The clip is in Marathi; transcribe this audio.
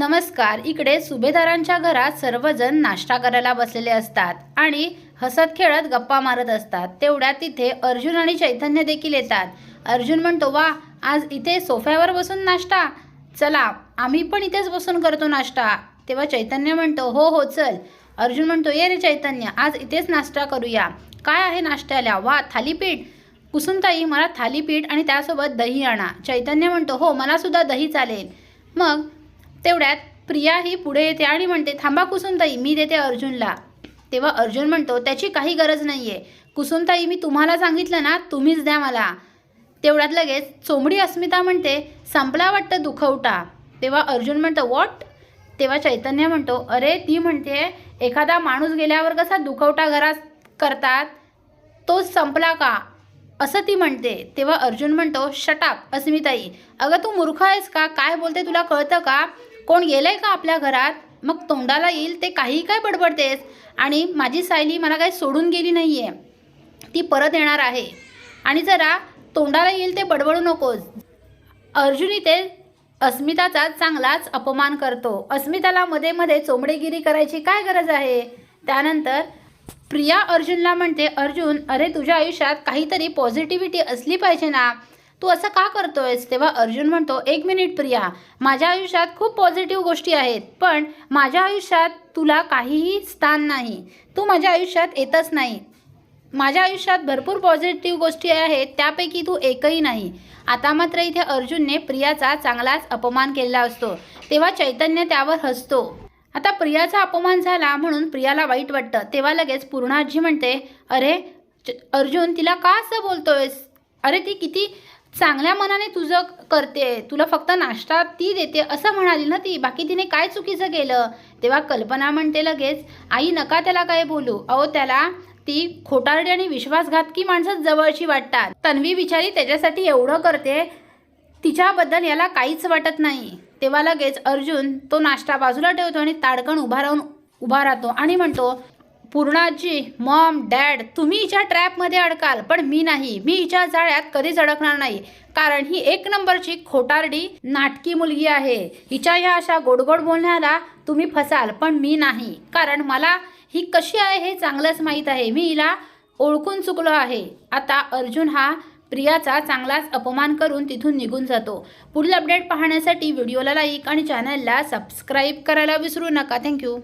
नमस्कार इकडे सुभेदारांच्या घरात सर्वजण नाश्ता करायला बसलेले असतात आणि हसत खेळत गप्पा मारत असतात. तेवढ्यात तिथे अर्जुन आणि चैतन्य देखील येतात. अर्जुन म्हणतो वा आज इथे सोफ्यावर बसून नाश्ता? चला आम्ही पण इथेच बसून करतो नाश्ता. तेव्हा चैतन्य म्हणतो हो हो चल. अर्जुन म्हणतो ये रे चैतन्य आज इथेच नाश्ता करूया. काय आहे नाश्त्याला? वा थालीपीठ? कुसुमताई मला थालीपीठ आणि त्यासोबत दही आणा. चैतन्य म्हणतो हो मला सुद्धा दही चालेल. मग तेवढ्यात प्रिया ही पुढे येते आणि म्हणते थांबा कुसुमताई मी देते अर्जुनला. तेव्हा अर्जुन म्हणतो त्याची काही गरज नाही आहे कुसुमताई मी तुम्हाला सांगितलं ना तुम्हीच द्या मला. तेवढ्यात लगेच चोमडी अस्मिता म्हणते संपला वाटतं दुखवटा. तेव्हा अर्जुन म्हणतो वॉट? तेव्हा चैतन्य म्हणतो अरे ती म्हणते एखादा माणूस गेल्यावर कसा दुखवटा घरात करतात? तोच संपला का? असं ती म्हणते. तेव्हा अर्जुन म्हणतो शटाप अस्मिताई अगं तू मूर्ख आहेस का? काय बोलते तुला कळतं का? कोण गेलंय का आपल्या घरात? मग तोंडाला येईल ते काही काय बडबडतेस? आणि माझी सायली मला काही सोडून गेली नाही आहे ती परत येणार आहे. आणि जरा तोंडाला येईल ते बडबडू नकोस. अर्जुन इथे अस्मिताचा चांगलाच अपमान करतो. अस्मिताला मध्ये मध्ये चोंबडेगिरी करायची काय गरज आहे? त्यानंतर प्रिया अर्जुनला म्हणते अर्जुन अरे तुझ्या आयुष्यात काहीतरी पॉझिटिव्हिटी असली पाहिजे ना? तू असं का करतोयस? तेव्हा अर्जुन म्हणतो एक मिनिट प्रिया माझ्या आयुष्यात खूप पॉझिटिव्ह गोष्टी आहेत पण माझ्या आयुष्यात तुला काहीही स्थान नाही. तू माझ्या आयुष्यात येतच नाही. माझ्या आयुष्यात भरपूर पॉझिटिव्ह गोष्टी आहेत त्यापैकी तू एकही नाही. आता मात्र इथे अर्जुनने प्रियाचा चांगलाच अपमान केलेला असतो. तेव्हा चैतन्य त्यावर हसतो. आता प्रियाचा अपमान झाला म्हणून प्रियाला वाईट वाटतं. तेव्हा लगेच पूर्णाजी म्हणते अरे च- अर्जुन तिला का असं बोलतोयस? अरे ती किती चांगल्या मनाने तुझं करते तुला फक्त नाश्ता ती देते असं म्हणाली ना ती. बाकी तिने काय चुकीचं केलं? तेव्हा कल्पना म्हणते लगेच आई नका त्याला काय बोलू. अहो त्याला ती खोटारडी आणि विश्वासघातकी माणसं जवळची वाटतात. तन्वी विचारी त्याच्यासाठी एवढं करते तिच्याबद्दल याला काहीच वाटत नाही. तेव्हा लगेच अर्जुन तो नाश्ता बाजूला ठेवतो आणि ताडकण उभा राहून उभा राहतो आणि म्हणतो पूर्णाजी मॉम डॅड तुम्ही हिच्या ट्रॅपमध्ये अडकाल पण मी नाही. मी हिच्या जाळ्यात कधीच अडकणार नाही. कारण ही एक नंबरची खोटारडी नाटकी मुलगी आहे. हिच्या ह्या अशा गोडगोड बोलण्याला तुम्ही फसाल पण मी नाही. कारण मला ही कशी आहे हे चांगलंच माहीत आहे. मी हिला ओळखून चुकलो आहे. आता अर्जुन हा प्रियाचा चांगलाच अपमान करून तिथून निघून जातो. पुढील अपडेट पाहण्यासाठी व्हिडिओला लाईक आणि चॅनलला सबस्क्राईब करायला विसरू नका. थँक्यू